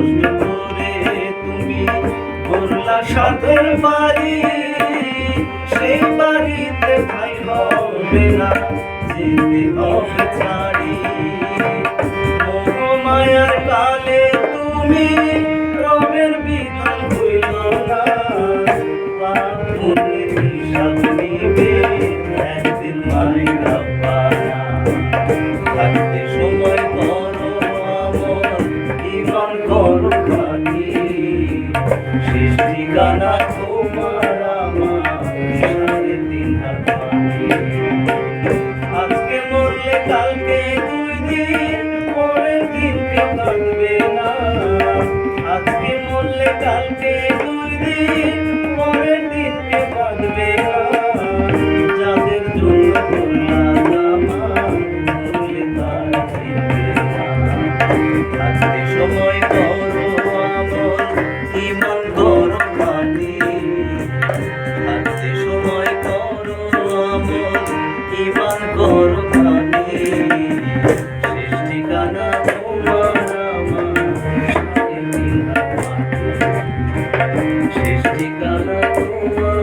কষ্ট করে তুমি করলা সাধের বাড়ি। সেই বাড়িতে ভাই হবে না যেতে হবে ছাড়ি। মায়ার কালে তুমি রবের বিধান হইল না। পাপ পুণ্যের হিসাব শেষ ঠিকানা তোমার আমার মাটি আজকে মরলে কালকে দুই দিন, পরের আজকে দিন দিনকে কাটবে না। করলাম মরলে সময় ইমান করো খালি শেষ ঠিকানা তোমার। শেষ তোমার